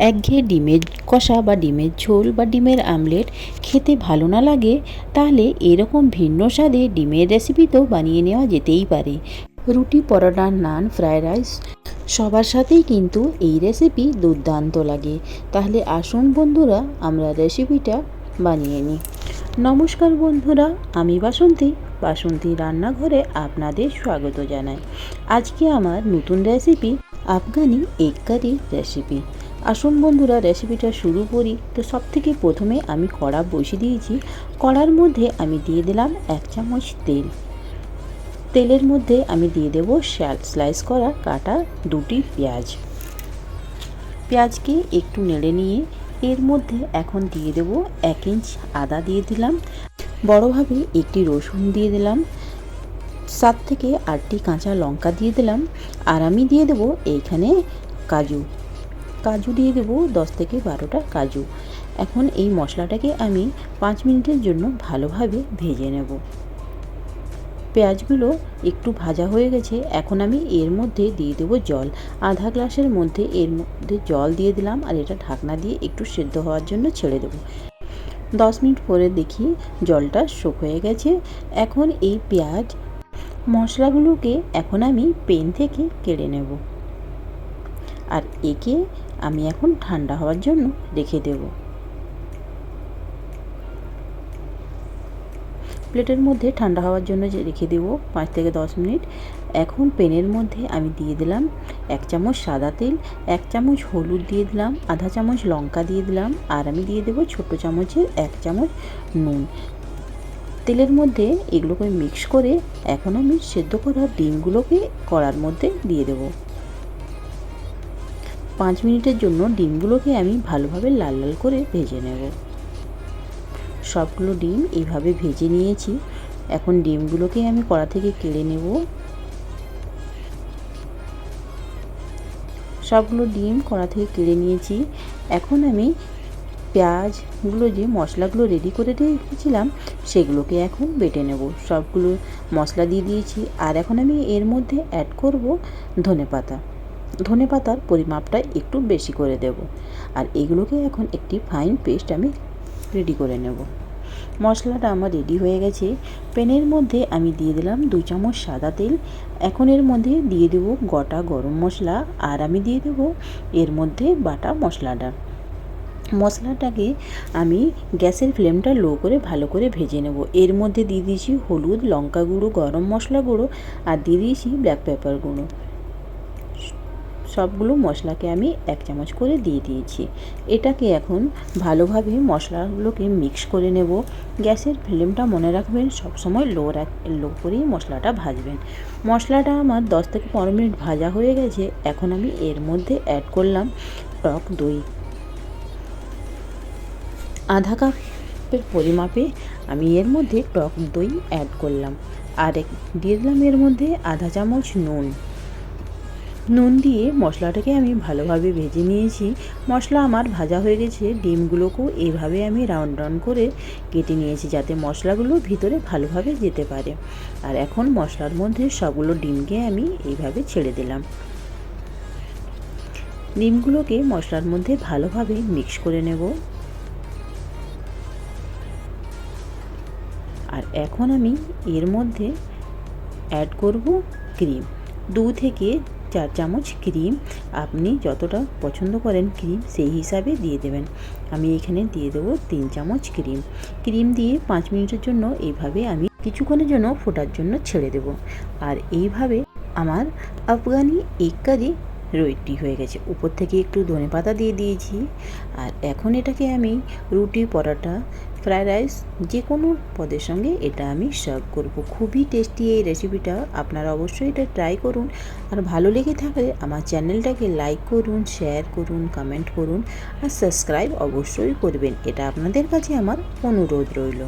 একঘেয়ে ডিমের কষা বা ডিমের ঝোল বা ডিমের আমলেট খেতে ভালো না লাগে, তাহলে এরকম ভিন্ন স্বাদে ডিমের রেসিপি তো বানিয়ে নেওয়া যেতেই পারে। রুটি, পরোটা, নান ফ্রায়েড রাইস সবার সাথেই কিন্তু এই রেসিপি দুর্দান্ত লাগে। তাহলে আসুন বন্ধুরা, আমরা রেসিপিটা বানিয়ে নিই। নমস্কার বন্ধুরা, আমি বাসন্তী। বাসন্তী রান্নাঘরে আপনাদের স্বাগত জানাই। আজকে আমার নতুন recipe Afghani egg curry recipe আসুন বন্ধুরা রেসিপিটা শুরু করি। তো সব থেকে প্রথমে আমি কড়া বসিয়ে দিয়েছি। কড়ার মধ্যে আমি দিয়ে দিলাম এক চামচ তেল। তেলের মধ্যে আমি দিয়ে দেবো স্লাইস করা কাটা দুটি পেঁয়াজ। পেঁয়াজকে একটু নেড়ে নিয়ে এর মধ্যে এখন দিয়ে দেবো এক ইঞ্চ আদা দিয়ে দিলাম। বড়োভাবে একটি রসুন দিয়ে দিলাম। সাত থেকে আটটি কাঁচা লঙ্কা দিয়ে দিলাম। আর আমি দিয়ে দেবো এইখানে কাজু। কাজু দিয়ে দেবো, দশ থেকে বারোটা কাজু। এখন এই মশলাটাকে আমি পাঁচ মিনিটের জন্য ভালোভাবে ভেজে নেব। পেঁয়াজগুলো একটু ভাজা হয়ে গেছে, এখন আমি এর মধ্যে দিয়ে দেবো জল। আধা গ্লাসের মধ্যে এর মধ্যে জল দিয়ে দিলাম আর এটা ঢাকনা দিয়ে একটু সেদ্ধ হওয়ার জন্য ছেড়ে দেবো। দশ মিনিট পরে দেখি জলটা শোক হয়ে গেছে। এখন এই পেঁয়াজ মশলাগুলোকে এখন আমি পেন থেকে কেড়ে নেব। আর একে আমি এখন ঠান্ডা হওয়ার জন্য রেখে দেব। প্লেটের মধ্যে ঠান্ডা হওয়ার জন্য যে রেখে দেব পাঁচ থেকে দশ মিনিট। এখন পেনের মধ্যে আমি দিয়ে দিলাম এক চামচ সাদা তেল, এক চামচ হলুদ দিয়ে দিলাম, আধা চামচ লঙ্কা দিয়ে দিলাম আর আমি দিয়ে দেবো ছোটো চামচের এক চামচ নুন। তেলের মধ্যে এগুলোকে মিক্স করে এখন আমি সেদ্ধ করা ডিমগুলোকে কড়ার মধ্যে দিয়ে দেবো। পাঁচ মিনিটের জন্য ডিমগুলোকে আমি ভালোভাবে লাল লাল করে ভেজে নেব। সবগুলো ডিম এইভাবে ভেজে নিয়েছি। এখন ডিমগুলোকে আমি কড়া থেকে কেড়ে নেব। সবগুলো ডিম কড়া থেকে কেড়ে নিয়েছি। এখন আমি পেঁয়াজগুলো যে মশলাগুলো রেডি করে রেখেছিলাম, সেগুলোকে এখন বেটে নেব। সবগুলো মশলা দিয়ে দিয়েছি। আর এখন আমি এর মধ্যে অ্যাড করব ধনে পাতা ধনে পাতার পরিমাপটা একটু বেশি করে দেব। আর এগুলোকে এখন একটি ফাইন পেস্ট আমি রেডি করে নেব। মশলাটা আমার রেডি হয়ে গেছে। প্যানের মধ্যে আমি দিয়ে দিলাম দুই চামচ সাদা তেল। এখন এর মধ্যে দিয়ে দেব গোটা গরম মশলা। আর আমি দিয়ে দেব এর মধ্যে বাটা মশলাটা। মশলাটাকে আমি গ্যাসের ফ্লেমটা লো করে ভালো করে ভেজে নেব। এর মধ্যে দিয়ে দিয়েছি হলুদ, লঙ্কা গুঁড়ো, গরম মশলা গুঁড়ো। আর দিয়ে দিয়েছি ব্ল্যাক পেপার গুঁড়ো। সবগুলো মশলাকে আমি এক চামচ করে দিয়ে দিয়েছি। এটাকে এখন ভালোভাবে মশলাগুলোকে মিক্স করে নেব। গ্যাসের ফ্লেমটা মনে রাখবেন, সবসময় লো রাখ লো করেই মশলাটা ভাজবেন। মশলাটা আমার দশ থেকে পনেরো মিনিট ভাজা হয়ে গেছে। এখন আমি এর মধ্যে অ্যাড করলাম টক দই। আধা কাপের পরিমাপে আমি এর মধ্যে টক দই অ্যাড করলাম। আর দিয়ে দিলাম এর মধ্যে আধা চামচ নুন। নুন দিয়ে মশলাটাকে আমি ভালোভাবে ভেজে নিয়েছি। মশলা আমার ভাজা হয়ে গেছে। ডিমগুলোকেও এইভাবে আমি রাউন্ড রাউন্ড করে কেটে নিয়েছি যাতে মশলাগুলো ভিতরে ভালোভাবে যেতে পারে। আর এখন মশলার মধ্যে সবগুলো ডিমকে আমি এইভাবে ছেড়ে দিলাম। ডিমগুলোকে মশলার মধ্যে ভালোভাবে মিক্স করে নেব। আর এখন আমি এর মধ্যে অ্যাড করব ক্রিম। দু থেকে চার চামচ ক্রিম আপনি যতটা পছন্দ করেন ক্রিম, সেই হিসাবে দিয়ে দেবেন। আমি এখানে দিয়ে দেবো তিন চামচ ক্রিম। ক্রিম দিয়ে পাঁচ মিনিটের জন্য এইভাবে আমি কিছুক্ষণের জন্য ফোটার জন্য ছেড়ে দেব। আর এইভাবে আমার আফগানি এক রেডি হয়ে গেছে। উপর থেকে একটু ধনে পাতা দিয়ে দিয়েছি। আর এখন এটাকে আমি রুটি, পরোটা ফ্রায়েড রাইস যে কোনো পদের সঙ্গে এটা আমি সার্ভ করব। খুবই টেস্টি এই রেসিপিটা। আপনারা অবশ্যই এটা ট্রাই করুন। আর ভালো লেগে থাকলে আমার চ্যানেলটাকে লাইক করুন, শেয়ার করুন, কমেন্ট করুন আর সাবস্ক্রাইব অবশ্যই করবেন। এটা আপনাদের কাছে আমার অনুরোধ রইল।